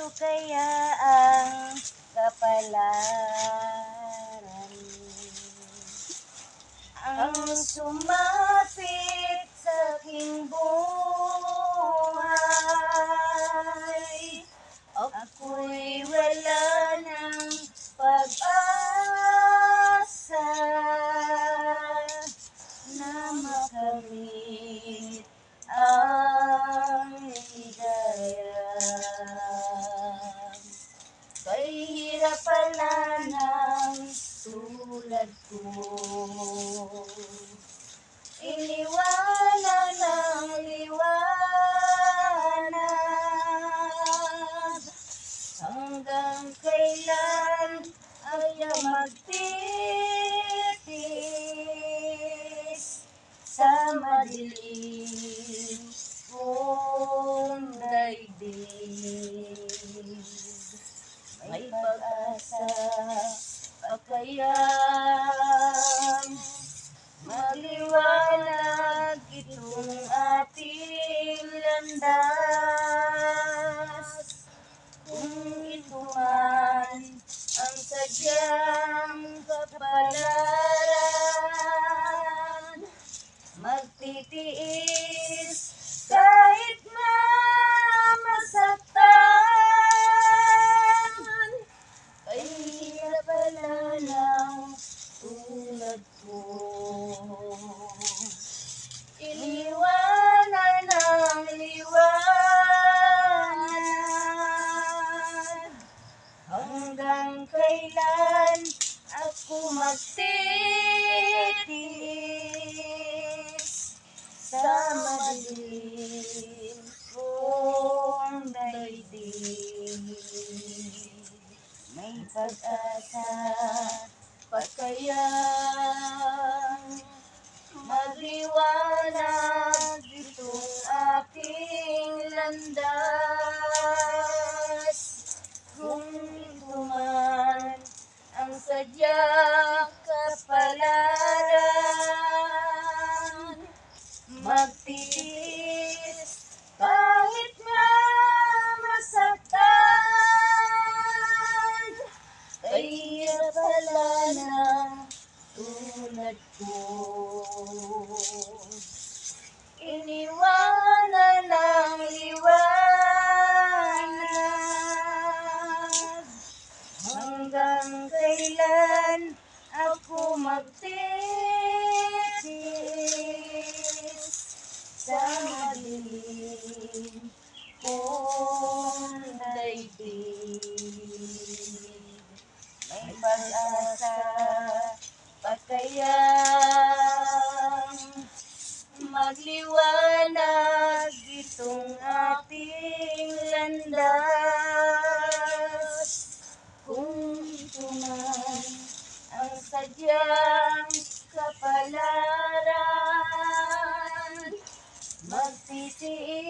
ito kaya ang kapalaran. Ang sumapit sa aking buhay tulad ko. Iniwanan ng liwanag hanggang kailan ay magtitis sa madilim kong daigdig. May pag-asa pa landas. Kung ito man ang sadyang kapalaran, magtitiis ako magtitis sa madilim kong daigdig. May pag-asa pa kayang magliwanag itong aking landas. Sadyang kapalaran, magtiis kahit na masaktan. Kaya pala. Iniwanan hanggang kailan ako magtitis sa madilim kong daigdig. May pag-asa pa kayang kapalaran, magtitiis kahit